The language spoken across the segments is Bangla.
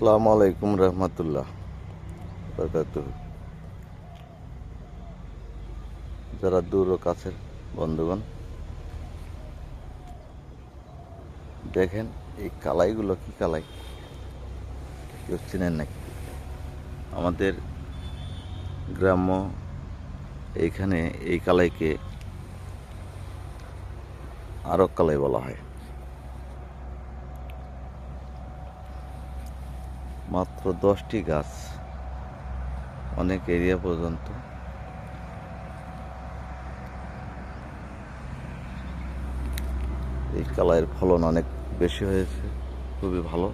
আসসালামু আলাইকুম রহমতুল্লাহ যারা দূর ও কাছের বন্ধুগণ, দেখেন এই কালাইগুলো কি কালাই? কেউ চিনেন নাকি? আমাদের গ্রাম্য এইখানে এই কালাইকে আরক কালাই বলা হয়। মাত্র দশটি গাছ অনেক এরিয়া পর্যন্ত। এই কালাইয়ের ফলন অনেক বেশি হয়েছে খুবই ভালো।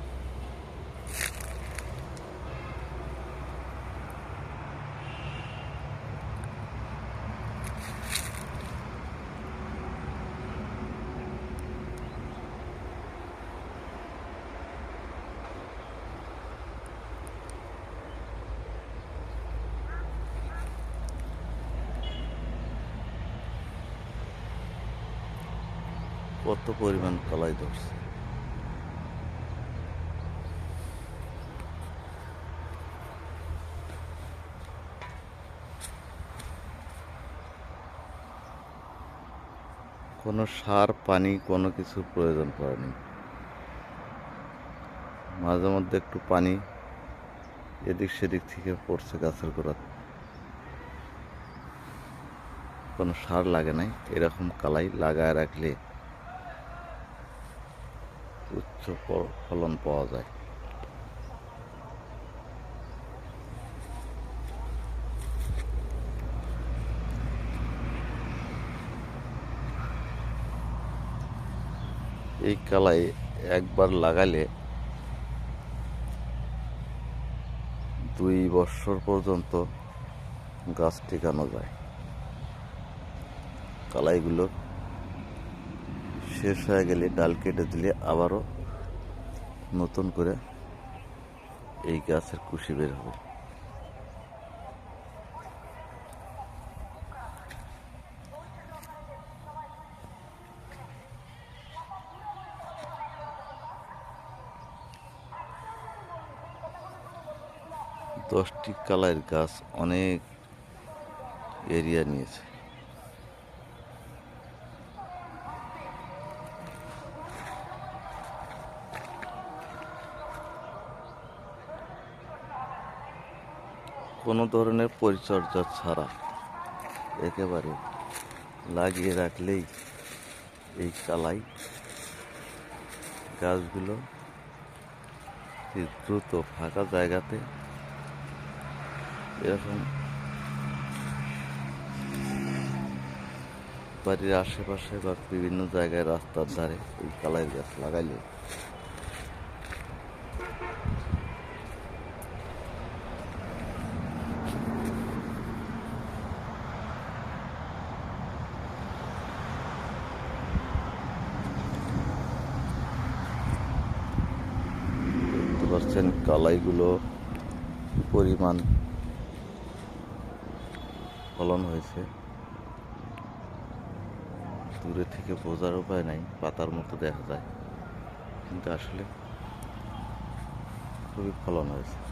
কত পরিমাণ কলাই ধরছে। কোনো সার, পানি, কোনো কিছুর প্রয়োজন পড়েনি। মাঝে মধ্যে একটু পানি এদিক সেদিক থেকে পড়ছে গাছের গোড়াত কোনো সার লাগে নাই, এরকম কালাই লাগায় রাখলে ফ- ফলন পাওয়া যায়। এই কালাই একবার লাগালে দুই বছর পর্যন্ত গাছ টিকানো যায়। কালাইগুলো শেষ হয়ে গেলে ডাল কেটে দিলে আবারও নতুন করে এই গাছের কুশি বের হবে। দশটি কালাইয়ের গাছ অনেক এরিয়া নিয়েছে। কোনো ধরনের পরিচর্যা ছাড়া একেবারে লাগিয়ে রাখলেই এই কালাই গাছগুলো দ্রুত ফাঁকা জায়গাতে এরকম বাড়ির আশেপাশে বা বিভিন্ন জায়গায় রাস্তার ধারে এই কালাই গাছ লাগাইলে পাচ্ছেন কালাইগুলো পরিমাণ ফলন হয়েছে। দূরে থেকে বোঝার উপায় নাই, পাতার মতো দেখা যায়। কিন্তু আসলে খুবই ফলন হয়েছে।